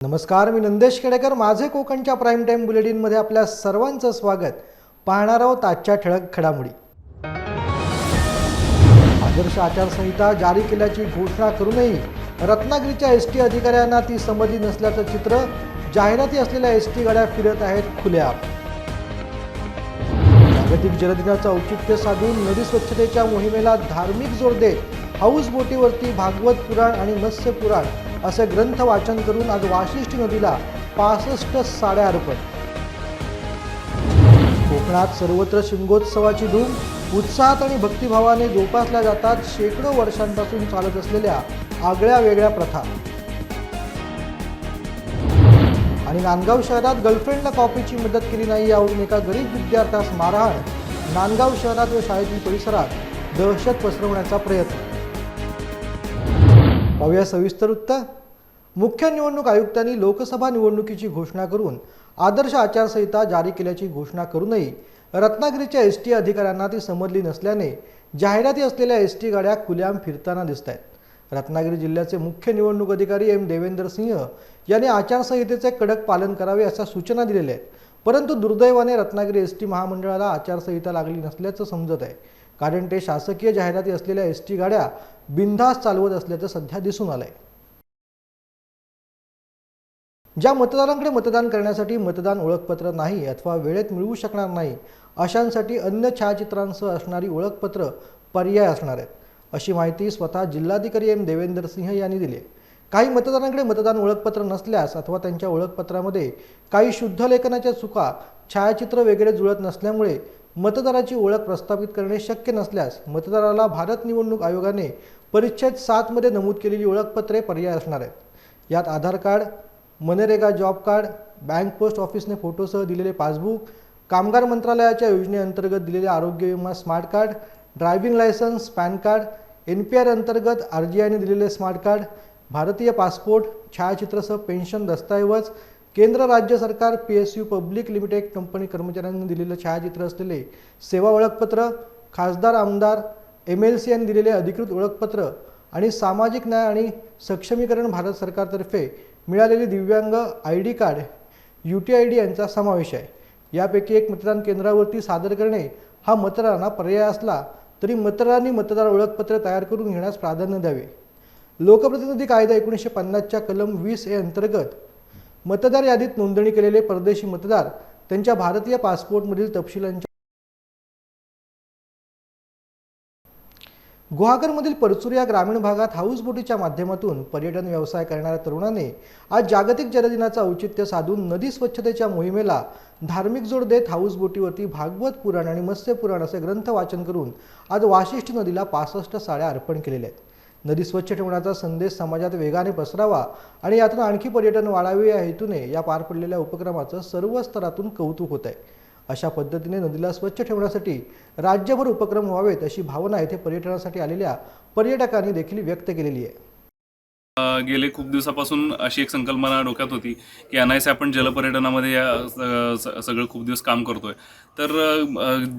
नमस्कार मी नंदेश केडेकर माझे कोकणच्या प्राईम टाईम बुलेटिनमध्ये आपल्या सर्वांचं स्वागत. पाहणार आहोत आजच्या ठळक घडामोडी. आदर्श आचारसंहिता जारी केल्याची घोषणा करूनही रत्नागिरीच्या एस टी अधिकाऱ्यांना ती समजली नसल्याचं चित्र जाहिराती असलेल्या एस टी गाड्या फिरत आहेत खुल्या. जागतिक जलदिनाचं औचित्य साधून नदी स्वच्छतेच्या मोहिमेला धार्मिक जोर देत हाऊस बोटीवरती भागवत पुराण आणि मत्स्य पुराण असे ग्रंथ वाचन करून आज वाशिष्ठी नदीला पासष्ट साड्या अर्पण. कोकणात सर्वत्र शिमगोत्सवाची धूम उत्साहात आणि भक्तिभावाने जोपासल्या जातात शेकडो वर्षांपासून चालत असलेल्या आगळ्या वेगळ्या प्रथा. आणि नांदगाव शहरात गर्लफ्रेंडला कॉपीची मदत केली नाही यावरून एका गरीब विद्यार्थ्यास मारहाण नांदगाव शहरात व शाळेतील परिसरात दहशत पसरवण्याचा प्रयत्न. पाहूया सविस्तर उत्तर. मुख्य निवडणूक आयुक्तांनी लोकसभा निवडणुकीची घोषणा करून आदर्श आचारसंहिता जारी केल्याची घोषणा करूनही रत्नागिरीच्या एस टी अधिकाऱ्यांना ती समजली नसल्याने जाहिराती असलेल्या एस टी गाड्या खुल्याम फिरताना दिसत आहेत रत्नागिरी जिल्ह्याचे मुख्य निवडणूक अधिकारी एम देवेंद्र सिंह यांनी आचारसंहितेचे कडक पालन करावे अशा सूचना दिलेल्या आहेत. परंतु दुर्दैवाने रत्नागिरी एस टी महामंडळाला आचारसंहिता लागली नसल्याचं समजत आहे. कारण ते शासकीय जाहिराती असलेल्या एस टी गाड्या बिनधास्त चालवत असल्याचं सध्या दिसून आलंय. ज्या मतदारांकडे मतदान करण्यासाठी मतदान ओळखपत्र नाही अथवा वेळेत मिळवू शकणार नाही अशांसाठी अन्य छायाचित्रांसह असणारी ओळखपत्र पर्याय असणार आहेत. अशी माहिती स्वतः जिल्हाधिकारी एम देवेंद्र सिंह यांनी दिली आहे. काही मतदारांकडे मतदान ओळखपत्र नसल्यास अथवा त्यांच्या ओळखपत्रामध्ये काही शुद्ध लेखनाच्या चुका छायाचित्र वगैरे जुळत नसल्यामुळे मतदाराची ओळख प्रस्थापित करणे शक्य नसल्यास मतदाराला भारत निवडणूक आयोगाने परिच्छेद सातमध्ये नमूद केलेली ओळखपत्रे पर्याय असणार आहेत. यात Aadhaar card MNREGA job card bank post ऑफिसने फोटोसह दिलेले पासबुक कामगार मंत्रालयाच्या योजनेअंतर्गत दिलेले आरोग्य विमा smart card driving licence PAN card N P R अंतर्गत आर जी आयने दिलेले स्मार्ट कार्ड भारतीय पासपोर्ट छायाचित्रसह पेन्शन दस्तऐवज केंद्र राज्य सरकार P S U public limited company कर्मचाऱ्यांनी दिलेलं छायाचित्र असलेले सेवा ओळखपत्र खासदार आमदार एम एल सी यांनी दिलेले अधिकृत ओळखपत्र आणि सामाजिक न्याय आणि सक्षमीकरण भारत सरकारतर्फे मिळालेली दिव्यांग I D card U T I D यांचा समावेश आहे. यापैकी एक मतदान केंद्रावरती सादर करणे हा मतदारांना पर्याय असला तरी मतदारांनी मतदार ओळखपत्र तयार करून घेण्यास प्राधान्य द्यावे. लोकप्रतिनिधी कायदा एकोणीसशे पन्नासच्या कलम वीस ए अंतर्गत मतदार यादीत नोंदणी केलेले परदेशी मतदार त्यांच्या भारतीय पासपोर्टमधील तपशिलांच्या गुहागरमधील परचूर या ग्रामीण भागात हाऊस बोटीच्या माध्यमातून पर्यटन व्यवसाय करणाऱ्या तरुणाने आज जागतिक जलदिनाचं औचित्य साधून नदी स्वच्छतेच्या मोहिमेला धार्मिक जोड देत हाऊस बोटीवरती भागवत पुराण आणि मत्स्य पुराण असे ग्रंथ वाचन करून आज वाशिष्ठी नदीला पासष्ट साड्या अर्पण केलेल्या आहेत. नदी स्वच्छ ठेवण्याचा संदेश समाजात वेगाने पसरावा आणि यातून आणखी पर्यटन वाढावे या हेतूने या पार पडलेल्या उपक्रमाचं सर्व स्तरातून कौतुक होत आहे. अशा पद्धतीने नदीला स्वच्छ ठेवण्यासाठी राज्यभर उपक्रम व्हावेत अशी भावना येथे पर्यटनासाठी आलेल्या पर्यटकांनी देखील व्यक्त केलेली आहे. गेले खूप दिवसापासून अशी एक संकल्पना डोक्यात होती की अनायसे आपण जलपर्यटनामध्ये या स- सगळं खूप दिवस काम करतोय. तर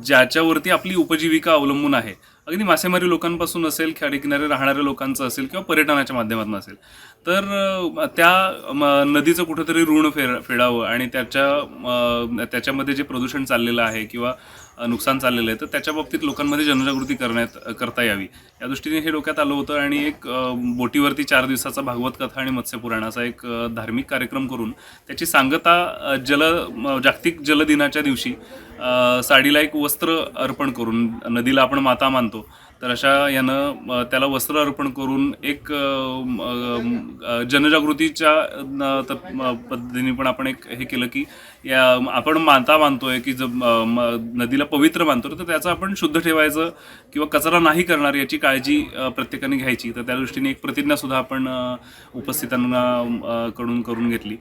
ज्याच्यावरती आपली उपजीविका अवलंबून आहे अगदी मासेमारी लोकांपासून असेल खेडेकिनारे राहणाऱ्या लोकांचं असेल किंवा पर्यटनाच्या माध्यमातून असेल. तर त्या नदीचं कुठंतरी ऋण फेर फेडावं आणि त्याच्या त्याच्यामध्ये जे प्रदूषण चाललेलं आहे किंवा नुकसान चाललेलं आहे. तर त्याच्या बाबतीत लोकांमध्ये जनजागृती करण्यात करता यावी. या दृष्टीने हे डोक्यात आलं होतं आणि एक बोटीवरती चार दिवसाचा भागवत कथा आणि मत्स्यपुराणाचा एक धार्मिक कार्यक्रम करून त्याची सांगता जल म, जागतिक जलदिनाच्या दिवशी साडीला एक वस्त्र अर्पण करून नदीला आपण माता मानतो. तर अशा यानं त्याला वस्त्र अर्पण करून एक जनजागृतीच्या पद्धतीने पण आपण एक हे केलं की या आपण माता मानतोय की ज नदीला पवित्र मानतो तर त्याचं आपण शुद्ध ठेवायचं किंवा कचरा नाही करणार याची काळजी प्रत्येकाने घ्यायची. तर त्या दृष्टीने एक प्रतिज्ञासुद्धा आपण उपस्थितांना कडून करून घेतली.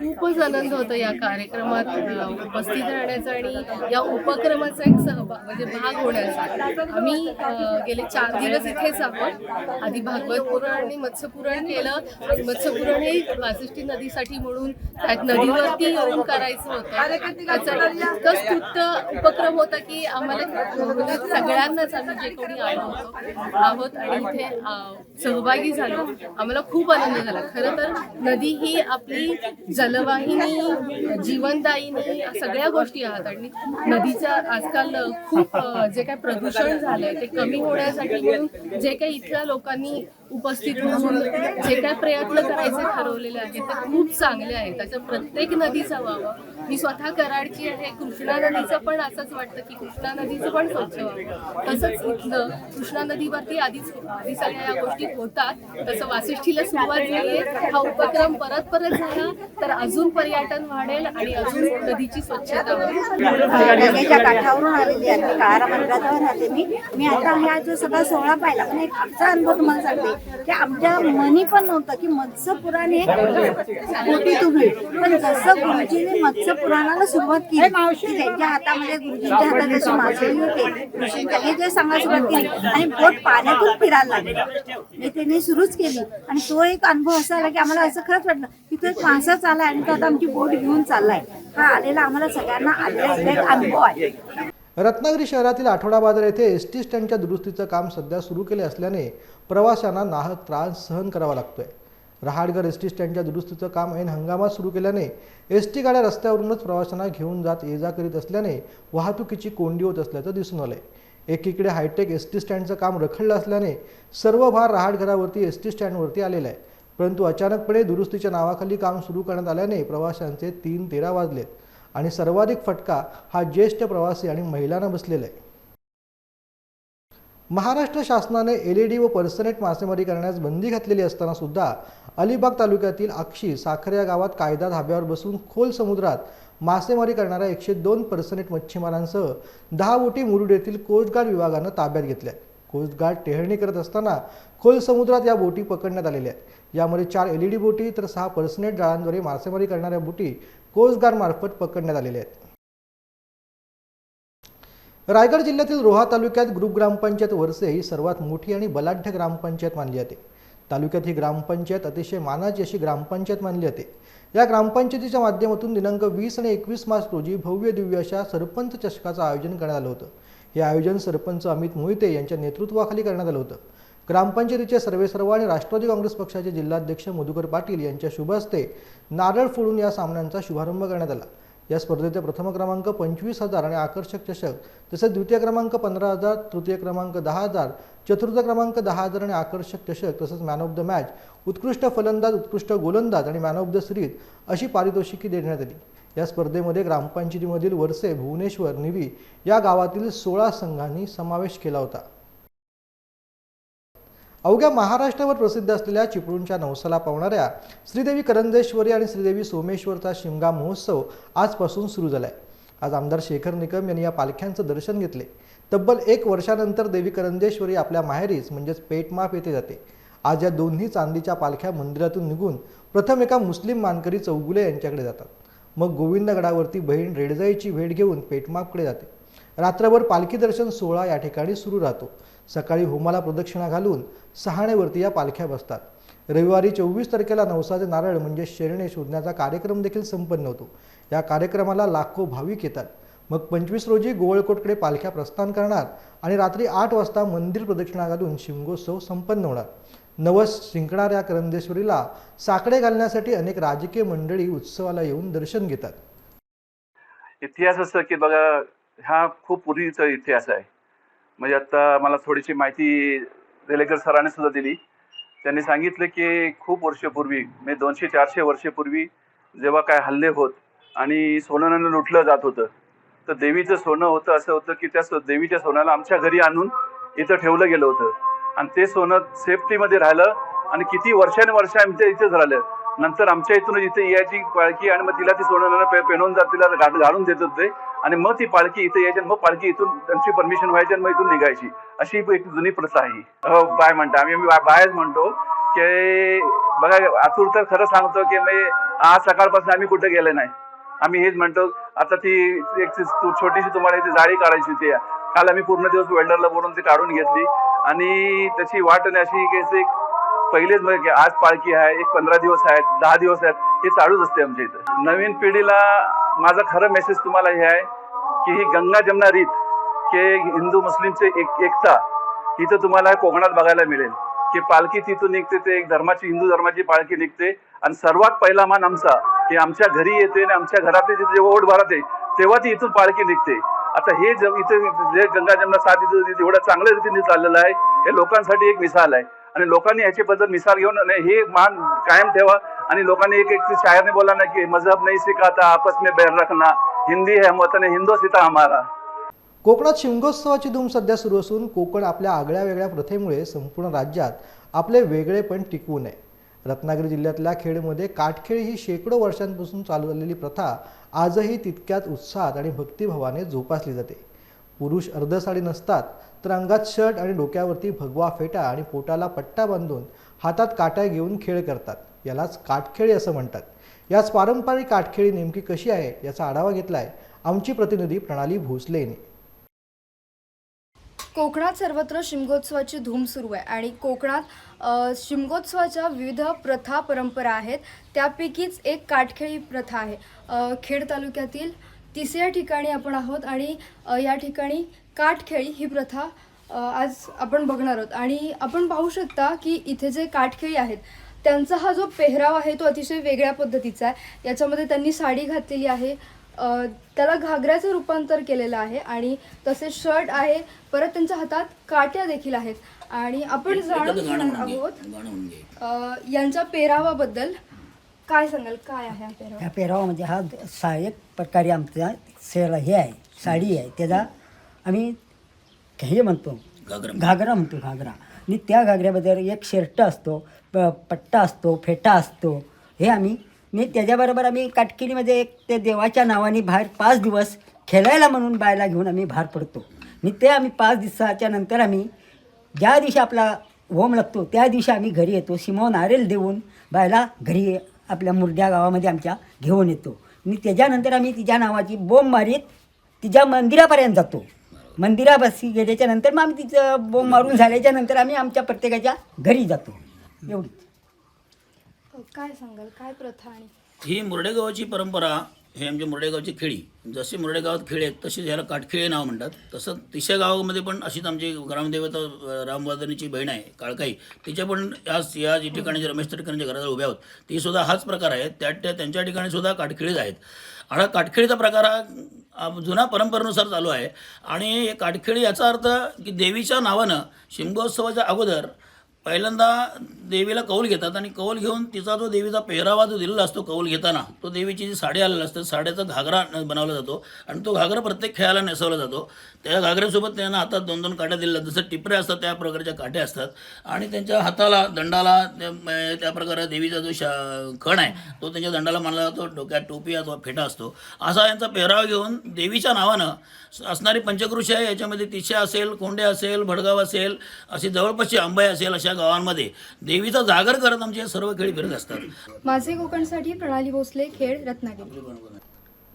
खूपच आनंद होतो या कार्यक्रमात उपस्थित राहण्याचा आणि या उपक्रमाचा एक सहभाग म्हणजे भाग होण्याचा. आम्ही गेले चार दिवस इथेच आहोत. आधी भागवत पुराण आणि मत्स्यपुराण केलं. मत्स्यपुराण हे वासिष्ठी नदीसाठी म्हणून त्यात नदीवरती येऊन करायचं होतं. त्याचा इतकं स्तुत्य उपक्रम होता की आम्हाला म्हणजे सगळ्यांनाच आम्ही जे कोणी आलो होतो आहोत आणि इथे सहभागी झालो. आम्हाला खूप आनंद झाला. खरं तर नदी ही आपली जलवाहिनी जीवनदायिनी सगळ्या गोष्टी आहात. आणि नदीचं आजकाल खूप जे काय प्रदूषण झालंय ते कमी होण्यासाठी म्हणून जे काही इथल्या लोकांनी उपस्थित होऊन जे काय प्रयत्न करायचे ठरवलेले आहेत ते खूप चांगले आहेत. त्याच्या प्रत्येक नदीचा व्हावा मी स्वतः कराडची आहे कृष्णा नदीचं पण असंच वाटतं की कृष्णा नदीचं पण स्वच्छ व्हावं तसंच इथलं कृष्णा नदीवरती आधीच आधी सगळ्या या गोष्टी होतात. तसं वासिष्ठीला सुरुवात झाली हा उपक्रम परत परत झाला तर अजून पर्यटन वाढेल आणि अजून नदीची स्वच्छता होईल काठावरून आलेली आहे. मी काळारा मंदिराजवळ राहते मी. मी आता हा जो सगळा सोहळा पाहिला पण एक आमचा अनुभव तुम्हाला सांगते. की आमच्या मनी पण नव्हतं की मत्स्य पुराण हे कोटीत तुम्ही पण जसं गुरुजीने मत्स्य पुराणाला सुरुवात केली की त्यांच्या हातामध्ये गुरुजींच्या हातात जसे मासळी होते ऋषींच्या हे जे सांगायला सुरुवात केली आणि बोट पाण्यातून फिरायला लागली. मी त्यांनी सुरूच केली. आणि तो एक अनुभव असा आला की आम्हाला असं खरंच वाटलं की तो एक माणसा चालला आणि तो आता आमची बोट घेऊन चाललाय. हा आलेला आम्हाला सगळ्यांना आलेला एक अनुभव आहे. रत्नागिरी शहरातील आठवडा बाजार येथे एस टी स्टँडच्या दुरुस्तीचं काम सध्या सुरू केले असल्याने प्रवाशांना नाहक त्रास सहन करावा लागतोय. रहाडगर एस टी स्टँडच्या दुरुस्तीचं काम ऐन हंगामात सुरू केल्याने एस टी गाड्या रस्त्यावरूनच प्रवाशांना घेऊन जात ये जा करीत असल्याने वाहतुकीची कोंडी होत असल्याचं दिसून आलंय. एकीकडे हायटेक एस टी स्टँडचं काम रखडलं असल्याने सर्व भार रहाडघरावरती एस टी स्टँडवरती आलेला आहे परंतु अचानकपणे दुरुस्तीच्या नावाखाली काम सुरू करण्यात आल्याने प्रवाशांचे तीन तेरा वाजलेत. आणि सर्वाधिक फटका हा ज्येष्ठ प्रवासी आणि महिलांना बसलेला आहे. महाराष्ट्र शासनाने एल ई डी व पर्सनेट मासेमारी करण्यास बंदी घातलेली असताना सुद्धा अलिबाग तालुक्यातील अक्षी साखर या गावात कायदा धाब्यावर बसून खोल समुद्रात मासेमारी करणाऱ्या एकशे दोन पर्सनेट मच्छीमारांसह दहा बोटी मुरुड येथील कोस्टगार्ड विभागानं ताब्यात घेतल्या कोस्टगार्ड टेहळणी करत असताना खोल समुद्रात या बोटी पकडण्यात आलेल्या आहेत. यामध्ये चार एल ई डी बोटी तर सहा पर्सनेट जाळांद्वारे मासेमारी करणाऱ्या बोटी कोसगारमार्फत पकडण्यात आलेले आहेत. रायगड जिल्ह्यातील रोहा तालुक्यात ग्रुप ग्रामपंचायत वरसे ही सर्वात मोठी आणि बलाढ्य ग्रामपंचायत मानली जाते. तालुक्यात ही ग्रामपंचायत अतिशय मानाची अशी ग्रामपंचायत मानली जाते. या ग्रामपंचायतीच्या माध्यमातून दिनांक वीस आणि एकवीस मार्च रोजी भव्य दिव्य अशा सरपंच चषकाचं आयोजन करण्यात आलं होतं. हे आयोजन सरपंच अमित मोहिते यांच्या नेतृत्वाखाली करण्यात आलं होतं. ग्रामपंचायतीचे सर्वेसर्वा आणि राष्ट्रवादी काँग्रेस पक्षाचे जिल्हाध्यक्ष मधुकर पाटील यांच्या शुभ हस्ते नारळ फोडून या सामन्यांचा शुभारंभ करण्यात आला. या स्पर्धेचे प्रथम क्रमांक पंचवीस हजार आणि आकर्षक चषक तसेच द्वितीय क्रमांक पंधरा हजार तृतीय क्रमांक दहा हजार चतुर्थ क्रमांक दहा हजार आणि आकर्षक चषक तसंच मॅन ऑफ द मॅच उत्कृष्ट फलंदाज उत्कृष्ट गोलंदाज आणि मॅन ऑफ द सिरीज अशी पारितोषिके देण्यात आली. या स्पर्धेमध्ये ग्रामपंचायतीमधील वरसे भुवनेश्वर निवी या गावातील सोळा संघांनी समावेश केला होता. अवघ्या महाराष्ट्रावर प्रसिद्ध असलेल्या चिपळूणच्या नवसाला पावणाऱ्या श्रीदेवी करंजेश्वरी आणि श्रीदेवी सोमेश्वरचा शिमगा महोत्सव आजपासून सुरू झालाय. आज आमदार शेखर निकम यांनी या पालख्यांचं दर्शन घेतले. तब्बल एक वर्षानंतर देवी करंजेश्वरी आपल्या माहेरीच म्हणजेच पेटमाप येथे जाते. आज या दोन्ही चांदीच्या पालख्या मंदिरातून निघून प्रथम एका मुस्लिम मानकरी चौगुले यांच्याकडे जातात. मग गोविंदगडावरती बहीण रेडजाईची भेट घेऊन पेटमापकडे जाते. रात्रभर पालखी दर्शन सोहळा या ठिकाणी सुरू राहतो. सकाळी होमाला प्रदक्षिणा घालून सहाणेवरती या पालख्या बसतात. रविवारी चोवीस तारखेला नवसाचे नारळ म्हणजे शेरणे शोधण्याचा कार्यक्रम देखील संपन्न होतो. या कार्यक्रमाला लाखो भाविक येतात. मग पंचवीस रोजी गोवळकोटकडे पालख्या प्रस्थान करणार आणि रात्री आठ वाजता मंदिर प्रदक्षिणा घालून शिमगोत्सव संपन्न होणार. नवस शिंकणाऱ्या करंदेश्वरीला साकडे घालण्यासाठी अनेक राजकीय मंडळी उत्सवाला येऊन दर्शन घेतात. इतिहास असं की बघा हा खूप पूर्वीचा इतिहास आहे. म्हणजे आता मला थोडीशी माहिती रेलेकर सरांनी सुद्धा दिली. त्यांनी सांगितलं की खूप वर्षापूर्वी म्हणजे दोनशे चारशे वर्षपूर्वी जेव्हा काय हल्ले होत आणि सोनं लुटलं जात होतं तर देवीचं सोनं होतं असं होतं की त्या देवीच्या सोन्याला आमच्या घरी आणून इथं ठेवलं गेलं होतं. आणि ते सोनं सेफ्टीमध्ये राहिलं आणि किती वर्षानुवर्ष आमच्या इथेच राहिलं नंतर आमच्या इथून इथे यायची पालखी आणि मग तिला ती सोनं पे पेनवून जात तिला घालून देत होते. आणि मग ती पालखी इथे यायची आणि मग पालखी इथून त्यांची परमिशन व्हायची आणि मग इथून निघायची. अशी एक जुनी प्रथा आहे हो. बाय म्हणतो. आम्ही आम्ही बायच म्हणतो की बघा आतुर तर खरं सांगतो की मी आज सकाळपासून आम्ही कुठे गेले नाही. आम्ही हेच म्हणतो आता ती एक छोटीशी तुम्हाला इथे जाळी काढायची होती. काल आम्ही पूर्ण दिवस वेल्डरला बोलून ती काढून घेतली. आणि त्याची वाट आणि अशी की पहिलेच म्हणजे की आज पालखी आहे एक पंधरा दिवस आहेत दहा दिवस आहेत हे चालूच असते आमच्या इथं. नवीन पिढीला माझा खरं मेसेज तुम्हाला हे आहे की ही गंगा जमना रीत की हिंदू मुस्लिमचे एक एकता इथं तुम्हाला कोकणात बघायला मिळेल. की पालखी तिथून निघते ते एक धर्माची हिंदू धर्माची पालखी निघते. आणि सर्वात पहिला मान आमचा की आमच्या घरी येते आणि आमच्या घरातले तिथे जेव्हा ओढ भरते तेव्हा ती इथून पालखी निघते. आता हे इथे जे गंगा जमना साथ इथं एवढं चांगल्या रीतीने चाललेलं आहे हे लोकांसाठी एक मिसाल आहे. आणि लोकांनी याच्याबद्दल मिसाल घेऊन नाही, हे मान कायम ठेवा. आणि लोकांनी एक एक शायरने बोला ना की मजहब नाही सिखाता आपस में बैर रखना. हिंदी है वतन हिंदो सीता हमारा. कोकणात शिमगोत्सवाची धूम सध्या सुरू असून कोकण आपल्या आगळ्या वेगळ्या प्रथेमुळे संपूर्ण राज्यात आपले वेगळेपण टिकवू नये. रत्नागिरी जिल्ह्यातल्या खेडमध्ये काटखेळ ही शेकडो वर्षांपासून चालू झालेली प्रथा आजही तितक्याच उत्साहात आणि भक्तिभावाने जोपासली जाते. पुरुष अर्धसाडी नसतात तर अंगात शर्ट आणि डोक्यावरती भगवा फेटा आणि पोटाला पट्टा बांधून हातात काट्या घेऊन खेळ करतात. यालाच काटखेळी असं म्हणतात. याच पारंपरिक काटखेळी नेमकी कशी आहे याचा आढावा घेतलाय आमची प्रतिनिधी प्रणाली भोसले यांनी कोकणात सर्वत्र शिमगोत्सवाची धूम सुरू आहे आणि कोकणात शिमगोत्सवाच्या विविध प्रथा परंपरा आहेत. त्यापैकीच एक काटखेळी प्रथा आहे. खेड तालुक्यातील तिसऱ्या ठिकाणी आपण आहोत आणि या ठिकाणी काटखेळी ही प्रथा आज आपण बघणार आहोत. आणि आपण पाहू शकता की इथे जे काटखेळी आहेत त्यांचा हा जो पेहराव आहे तो अतिशय वेगळ्या पद्धतीचा आहे. याच्यामध्ये त्यांनी साडी घातलेली आहे त्याला घागऱ्याचं रूपांतर केलेलं आहे आणि तसेच शर्ट आहे परत त्यांच्या हातात काट्या देखील आहेत. आणि आपण जाणून घेणार आहोत यांच्या पेहरावाबद्दल. काय सांगाल? काय आहे हा पेहरावा? ह्या पेहरावामध्ये हा सा एक प्रकारे आमचा सेल हे आहे साडी आहे. त्याचा आम्ही हे म्हणतो घागरा. म्हणतो घागरा. आणि त्या घागऱ्याबद्दल एक शर्ट असतो प पट्टा असतो फेटा असतो. हे आम्ही मी त्याच्याबरोबर आम्ही काटकिनीमध्ये एक ते देवाच्या नावाने बाहेर पाच दिवस खेळायला म्हणून बायला घेऊन आम्ही बाहेर पडतो. आणि ते आम्ही पाच दिवसाच्या नंतर आम्ही ज्या दिवशी आपला होम लागतो त्या दिवशी आम्ही घरी येतो. सिमो नारेल देऊन बायला घरी आपल्या मुरड्या गावामध्ये आमच्या घेऊन येतो. आणि त्याच्यानंतर आम्ही तिच्या नावाची बोंब मारीत तिच्या मंदिरापर्यंत जातो. मंदिरापाशी गेल्याच्यानंतर मग आम्ही तिचं बोंब मारून झाल्याच्यानंतर आम्ही आमच्या प्रत्येकाच्या घरी जातो. एवढीच. अ, काय सांगाल? काय प्रथा आणि ही मुरडेगावाची परंपरा हे आमच्या मुरडेगावची खेळी. जसे मुरडेगावात खेळ आहेत तसेच ह्याला काटखिळे नाव म्हणतात. तसं तिशा गावामध्ये पण अशीच आमची ग्रामदेवता रामवादनीची रामवर्धनीची बहीण आहे काळकाई. तिच्या पण याच या जी ठिकाणी जे रमेश तटकरांच्या घराजवळ उभ्या आहोत ती सुद्धा हाच प्रकार आहे. त्या त्या त्यांच्या ठिकाणी सुद्धा काटखेळीच आहेत. आणि हा काटखेळीचा प्रकार हा जुना परंपरेनुसार चालू आहे. आणि काटखिळी याचा अर्थ की देवीच्या नावानं शिमगोत्सवाच्या अगोदर पहिल्यांदा देवीला कौल घेतात आणि कौल घेऊन तिचा जो देवीचा पेहरावा जो दिलेला असतो कौल घेताना तो देवीची जी साडी आलेला असते साड्याचा घागरा बनवला जातो आणि तो घागरा प्रत्येक खेळाला नेसवला जातो. त्या घागऱ्यासोबत त्यांना हातात दोन दोन काट्या दिल्या. जसं टिपरे असतात त्या प्रकारच्या काट्या असतात. आणि त्यांच्या हाताला दंडाला त्या प्रकारे देवीचा जो शा खण आहे तो त्यांच्या दंडाला मानला जातो. डोक्यात टोपी अथवा फेटा असतो. असा यांचा पेहराव घेऊन देवीच्या नावानं असणारी पंचकृषी आहे. याच्यामध्ये तिशा असेल कोंडे असेल भडगाव असेल अशी जवळपासची अंबाई असेल अशा गावांमध्ये देवीचा जागर करत आमचे सर्व खेळी फिरत असतात. माझे कोकणसाठी प्रणाली भोसले खेळ रत्नागिरी.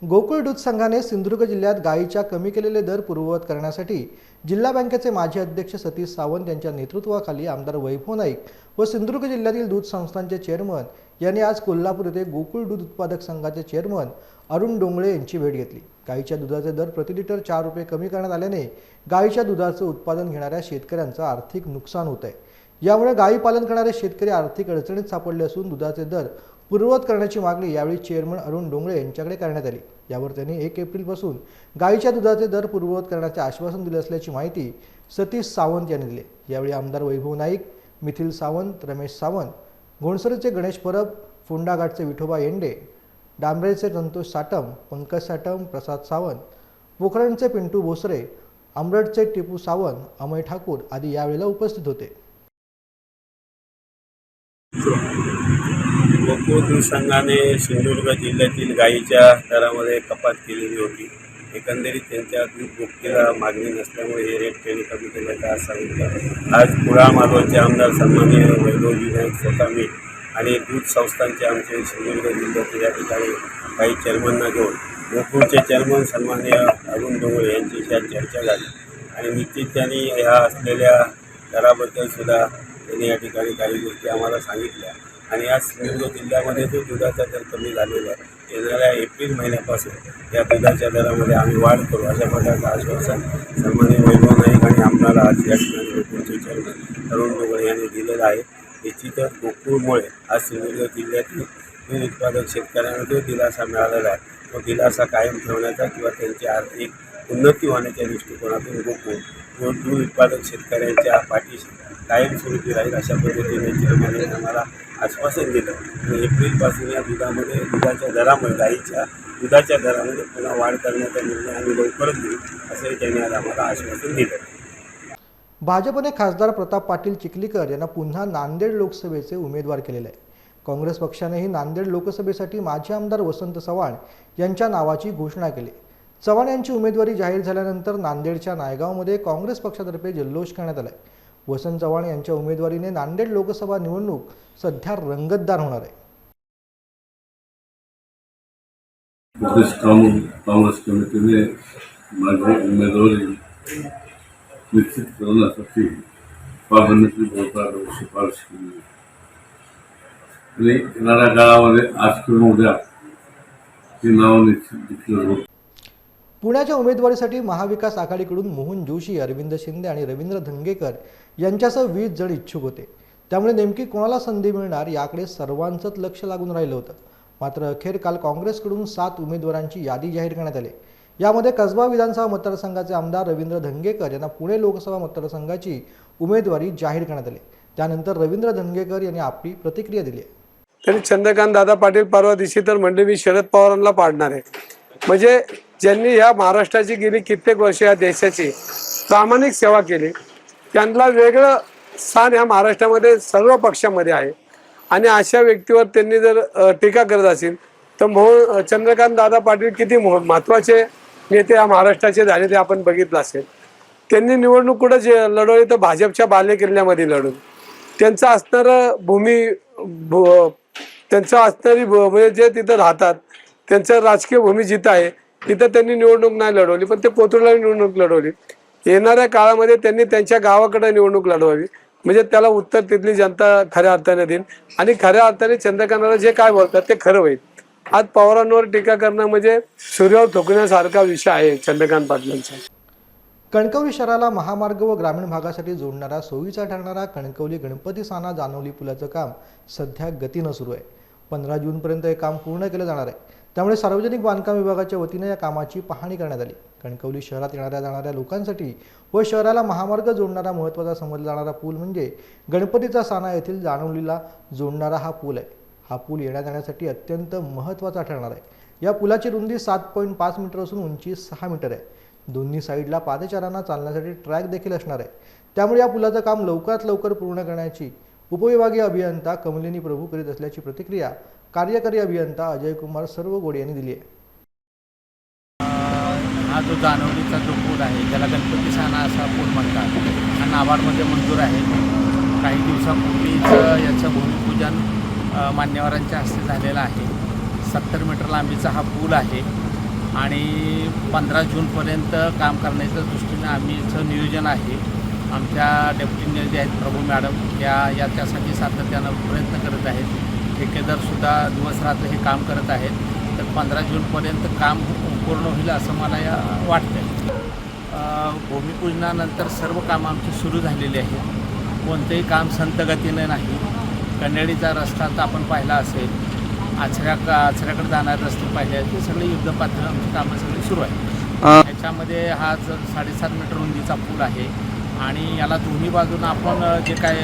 गोकुळ दूध संघाने सिंधुदुर्ग जिल्ह्यात गायीच्या कमी केलेले दर पूर्ववत करण्यासाठी जिल्हा बँकेचे माजी अध्यक्ष सतीश सावंत यांच्या नेतृत्वाखाली आमदार वैभव नाईक व सिंधुदुर्ग जिल्ह्यातील दूध संस्थांचे चेअरमन यांनी आज कोल्हापूर येथे गोकुळ दूध उत्पादक संघाचे चेअरमन अरुण डोंगळे यांची भेट घेतली. गायीच्या दुधाचे दर प्रति लिटर चार रुपये कमी करण्यात आल्याने गायीच्या दुधाचं उत्पादन घेणाऱ्या शेतकऱ्यांचं आर्थिक नुकसान होत आहे यामुळे गायी पालन करणारे शेतकरी आर्थिक अडचणीत सापडले असून दुधाचे दर पूर्ववत करण्याची मागणी यावेळी चेअरमन अरुण डोंगळे यांच्याकडे करण्यात आली. यावर त्यांनी एक एप्रिलपासून गायीच्या दुधाचे दर पूर्ववत करण्याचे आश्वासन दिले असल्याची माहिती सतीश सावंत यांनी दिली. यावेळी आमदार वैभव नाईक मिथिल सावंत रमेश सावंत घोणसरीचे गणेश परब फोंडाघाटचे विठोबा येंडे डांबरेचे संतोष साटम पंकज साटम प्रसाद सावंत पोखरणचे पिंटू भोसरे अमरडचे टिपू सावंत अमय ठाकूर आदी यावेळेला उपस्थित होते. गोकुळ संघाने सिंधुदुर्ग जिल्ह्यातील गायीच्या दरामध्ये कपात केलेली होती. एकंदरीत त्यांच्या दूध भुकटीला मागणी नसल्यामुळे हे रेट त्यांनी कमी केल्याचं आज सांगितलं. आज कुळा माधवचे आमदार सन्माननीय वैभव विनायक स्वतः मी आणि दूध संस्थांचे आमचे सिंधुदुर्ग जिल्ह्यातील या ठिकाणी काही चेअरमनना घेऊन गोकुळचे चेअरमन सन्माननीय अरुण डोंगळे यांच्याशी आज चर्चा झाली. आणि निश्चित त्यांनी ह्या असलेल्या दराबद्दल सुद्धा त्यांनी या ठिकाणी काही गोष्टी आम्हाला सांगितल्या. आणि आज सिंधुदुर्ग जिल्ह्यामध्ये जो दुधाचा दर कमी झालेला आहे येणाऱ्या एप्रिल महिन्यापासून या दुधाच्या दरामध्ये आम्ही वाढ करू अशा प्रकारचं आश्वासन सन्मान्य वैभव नाईक आणि आम्हाला आज या ठिकाणी तरुण डोगळे यांनी दिलेलं आहे. निश्चितच गोकुळमुळे आज सिंधुदुर्ग जिल्ह्यातील दूध उत्पादक शेतकऱ्यांना जो दिलासा मिळालेला आहे तो दिलासा कायम ठेवण्याचा किंवा त्यांची आर्थिक उन्नती होण्याच्या दृष्टिकोनातून गोकुळ व दूध उत्पादक शेतकऱ्यांच्या पाठीशी कायमस्वरूपी राहील अशा पद्धतीने चेअरमॅनने आम्हाला आश्वासन दिलं. आणि एप्रिलपासून या दुधामध्ये दुधाच्या दरामध्ये गाईच्या दुधाच्या दरामध्ये पुन्हा वाढ करण्याचा निर्णय आम्ही लवकरच घेऊ असंही त्यांनी आज आम्हाला आश्वासन दिलं. भाजपने खासदार प्रताप पाटील चिखलीकर यांना पुन्हा नांदेड लोकसभेचे उमेदवार केलेले आहे. काँग्रेस पक्षानेही नांदेड लोकसभेसाठी माजी आमदार वसंत चव्हाण यांच्या नावाची घोषणा केली. चव्हाण यांची उमेदवारी जाहीर झाल्यानंतर नांदेडच्या नायगावमध्ये काँग्रेस पक्षातर्फे जल्लोष करण्यात आला आहे वसंत चव्हाण यांच्या उमेदवारीने नांदेड लोकसभा निवडणूक सध्या रंगतदार होणार आहे. काँग्रेस कमिटीने माझी उमेदवारी निश्चित करण्यासाठी पार्लमेंटरी बोर्डाकडे शिफारस केली. आणि येणाऱ्या काळामध्ये आज किंवा उद्या ही नावं निश्चित डिक्लेअर होत पुण्याच्या उमेदवारीसाठी महाविकास आघाडीकडून मोहन जोशी अरविंद शिंदे आणि रवींद्र धंगेकर यांच्यासह वीस जण इच्छुक होते. त्यामुळे नेमकी कोणाला संधी मिळणार याकडे सर्वांचंच लक्ष लागून राहिलं होतं. मात्र अखेर काल काँग्रेसकडून सात उमेदवारांची यादी जाहीर करण्यात आली. यामध्ये कसबा विधानसभा मतदारसंघाचे आमदार रवींद्र धंगेकर यांना पुणे लोकसभा मतदारसंघाची उमेदवारी जाहीर करण्यात आली. त्यानंतर रवींद्र धंगेकर यांनी आपली प्रतिक्रिया दिली त्यांनी तरी चंद्रकांत दादा पाटील परवा दिवशी तर म्हणले मी शरद पवारांना पाडणार आहे म्हणजे ज्यांनी ह्या महाराष्ट्राची गेली कित्येक वर्ष या देशाची प्रामाणिक सेवा केली. त्यांना वेगळं स्थान ह्या महाराष्ट्रामध्ये सर्व पक्षामध्ये आहे. आणि अशा व्यक्तीवर त्यांनी जर टीका करत असेल तर मो चंद्रकांत दादा पाटील किती महत्त्वाचे महत्त्वाचे नेते या महाराष्ट्राचे झाले ते आपण बघितलं असेल. त्यांनी निवडणूक कुठं जे लढवली तर भाजपच्या बाले किल्ल्यामध्ये लढून. त्यांचं असणारं भूमी त्यांचं असणारी म्हणजे जे तिथं राहतात त्यांचं राजकीय भूमी जिथं आहे तिथं त्यांनी निवडणूक नाही लढवली पण ते कोथरूडला निवडणूक लढवली. येणाऱ्या काळामध्ये त्यांनी त्यांच्या गावाकडे निवडणूक लढवावी. म्हणजे त्याला उत्तर तिथली जनता खऱ्या अर्थाने देईल आणि खऱ्या अर्थाने चंद्रकांताला जे काय बोलतात ते खरं होईल. आज पवारांवर टीका करणं म्हणजे सूर्यावर थोकण्यासारखा विषय आहे चंद्रकांत पाटलांचा. कणकवली शहराला महामार्ग व ग्रामीण भागासाठी जोडणारा सोयीचा ठरणारा कणकवली गणपती साना जानवली पुलाचं काम सध्या गतीनं सुरू आहे. पंधरा जूनपर्यंत हे काम पूर्ण केलं जाणार आहे. त्यामुळे सार्वजनिक बांधकाम विभागाच्या वतीनं या कामाची पाहणी करण्यात आली. कणकवली शहरात येणाऱ्या जाणाऱ्या लोकांसाठी व शहराला महामार्ग जोडणारा महत्त्वाचा समजला जाणारा पूल म्हणजे गणपतीचा साना येथील जाणवलीला जोडणारा हा पूल आहे. हा पूल येण्या जाण्यासाठी अत्यंत महत्त्वाचा ठरणार आहे. या पुलाची रुंदी सात पॉईंट पाच मीटर असून उंची सहा मीटर आहे. दोन्ही साईडला पादचाऱ्यांना चालण्यासाठी ट्रॅक देखील असणार आहे. त्यामुळे या पुलाचं काम लवकरात लवकर पूर्ण करण्याची उपविभागीय अभियंता कमलिनी प्रभू करीत असल्याची प्रतिक्रिया कार्यकारी अभियंता अजय कुमार सर्वगोडे यांनी दिली आहे. हा जो जानवलीचा जो पूल आहे ज्याला गणपती साना असा पूल म्हणतात हा नाबार्डमध्ये मंजूर आहे. काही दिवसापूर्वीच याचं भूमिपूजन मान्यवरांच्या हस्ते झालेलं आहे. सत्तर मीटर लांबीचा हा पूल आहे आणि पंधरा जूनपर्यंत काम करण्याच्या दृष्टीनं आम्ही इथं नियोजन आहे. आमच्या डेप्युटी जे आहेत प्रभू मॅडम या या त्यासाठी सातत्यानं प्रयत्न करत आहेत. ठेकेदारसुद्धा दिवस रात्र हे काम करत आहेत. तर पंधरा जूनपर्यंत काम पूर्ण होईल असं मला या वाटतं भूमिपूजनानंतर सर्व कामं आमची सुरू झालेली आहेत. कोणतंही काम संत गतीनं नाही. कन्याडीचा रस्ता तर आपण पाहिला असेल. आचऱ्या आचऱ्याकडे जाणारे रस्ते पाहिले आहेत. ते सगळे युद्धपात्र आमची कामं सगळी सुरू आहे त्याच्यामध्ये हा ज साडेसात मीटर रुंदीचा पूल आहे. आणि याला दोन्ही बाजूनं आपण जे काय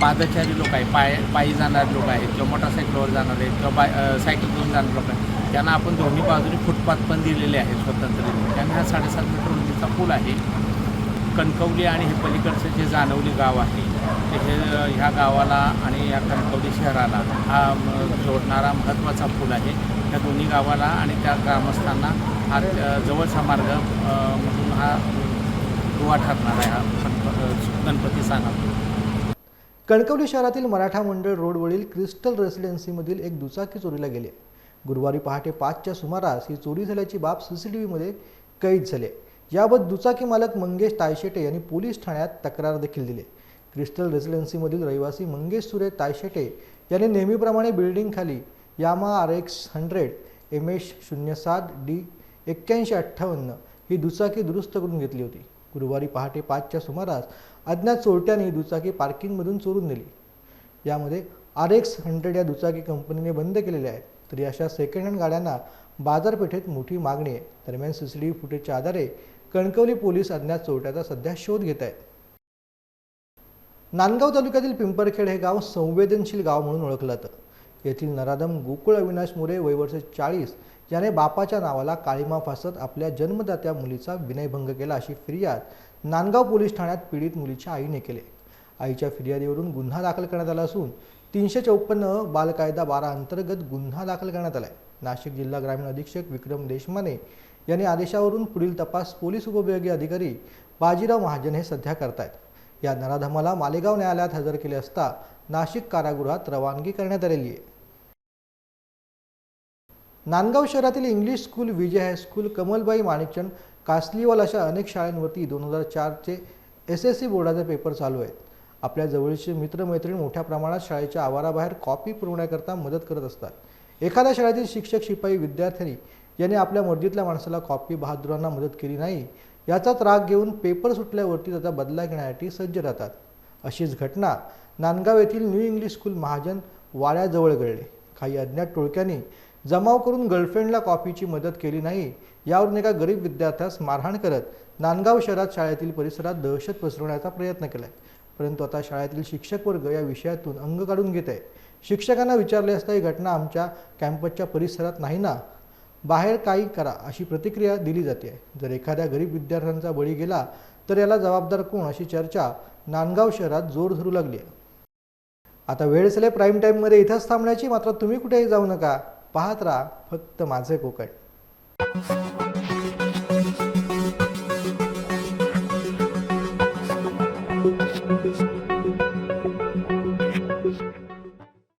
पादचारी लोक आहे पाय पायी जाणारे लोक आहेत किंवा मोटरसायकलवर जाणारे किंवा बाय सायकल घेऊन जाणारे लोक आहेत त्यांना आपण दोन्ही बाजूनी फुटपाथ पण दिलेले आहेत स्वतंत्र. त्यांना हा साडेसात मीटर रुंदीचा पूल आहे. कणकवली आणि हे पलीकडचं जे जानवली गाव आहे ते हे ह्या गावाला आणि या कणकवली शहराला हा जोडणारा महत्त्वाचा पूल आहे. त्या दोन्ही गावाला आणि त्या ग्रामस्थांना हा जवळचा मार्ग म्हणून हा दुवा ठरणार आहे हा गणप- गणपती साना. कणकवली शहरातील मराठा मंडळ रोडवरील क्रिस्टल रेसिडेन्सीमधील एक दुचाकी चोरीला गेली. गुरुवारी पहाटे पाचच्या सुमारास ही चोरी झाल्याची बाब सी सी टी व्हीमध्ये कैद झाली. आहे. याबाबत दुचाकी मालक मंगेश तायशेटे यांनी पोलीस ठाण्यात तक्रार देखील दिली. क्रिस्टल रेसिडेन्सीमधील रहिवासी मंगेश सुरे तायशेटे यांनी नेहमीप्रमाणे बिल्डिंगखाली Yamaha R X hundred M H शून्य सात डी एक्क्याऐंशी अठ्ठावन्न ही दुचाकी दुरुस्त करून घेतली होती. गुरुवारी पहाटे पाचच्या सुमारास अज्ञात चोरट्याने दुचाकी पार्किंगमधून चोरून नेली. यामध्ये आर एक्स हंड्रेड या दुचाकी कंपनीने बंद केलेल्या आहेत. तरी अशा सेकंड हँड गाड्यांना बाजारपेठेत मोठी मागणी आहे. दरम्यान सी सी टी व्ही फुटेजच्या आधारे कणकवली पोलीस अज्ञात चोरट्याचा सध्या शोध घेत आहेत. नांदगाव तालुक्यातील पिंपरखेड हे गाव संवेदनशील गाव म्हणून ओळखलं जातं. येथील नराधम गोकुळ अविनाश मोरे वयवर्ष चाळीस याने बापाच्या नावाला काळीमा फासत आपल्या जन्मदात्या मुलीचा विनयभंग केला अशी फिर्याद नांदगाव पोलीस ठाण्यात पीडित मुलीच्या आईने केले. आईच्या फिर्यादीवरून गुन्हा दाखल करण्यात आला असून तीनशे चौपन्न बालकायदा बारा अंतर्गत गुन्हा दाखल करण्यात आला आहे नाशिक जिल्हा ग्रामीण अधीक्षक विक्रम देशमाने यांनी आदेशावरून पुढील तपास पोलीस उपविभागीय अधिकारी बाजीराव महाजन हे सध्या करतायत. या नराधमाला मालेगाव न्यायालयात हजर केले असता नाशिक कारागृहात रवानगी करण्यात आलेली आहे. नांदगाव शहरातील English school Vijay high school Kamalbai Manikchand Kasliwal अशा अनेक शाळांवरती दोन हजार चारचे एस एस सी बोर्डाचे पेपर चालू आहेत. आपल्या जवळचे मित्रमैत्रीण मोठ्या प्रमाणात शाळेच्या आवाराबाहेर कॉपी पुरवण्याकरता मदत करत असतात. एखाद्या शाळेतील शिक्षक शिपाई विद्यार्थ्यांनी यांनी आपल्या मर्जीतल्या माणसाला कॉपी बहादुरांना मदत केली नाही याचाच राग घेऊन पेपर सुटल्यावरती त्याचा बदला घेण्यासाठी सज्ज राहतात. अशीच घटना नांदगाव येथील न्यू इंग्लिश स्कूल महाजन वाड्याजवळ घडले. काही अज्ञात टोळक्यांनी जमाव करून गर्लफ्रेंडला कॉफीची मदत केली नाही यावरून एका गरीब विद्यार्थ्यास मारहाण करत नांदगाव शहरात शाळेतील परिसरात दहशत पसरवण्याचा प्रयत्न केलाय. परंतु आता शाळेतील शिक्षक वर्ग या विषयातून अंग काढून घेत आहे. शिक्षकांना विचारले असता ही घटना आमच्या कॅम्पसच्या परिसरात नाही ना? बाहेर काही करा अशी प्रतिक्रिया दिली जाते. जर एखाद्या गरीब विद्यार्थ्यांचा बळी गेला तर याला जबाबदार कोण अशी चर्चा नांदगाव शहरात जोर धरू लागली आहे. आता वेळ झाले प्राईम टाईममध्ये इथंच थांबण्याची मात्र तुम्ही कुठेही जाऊ नका. पाहत राहा फक्त माझे कोकण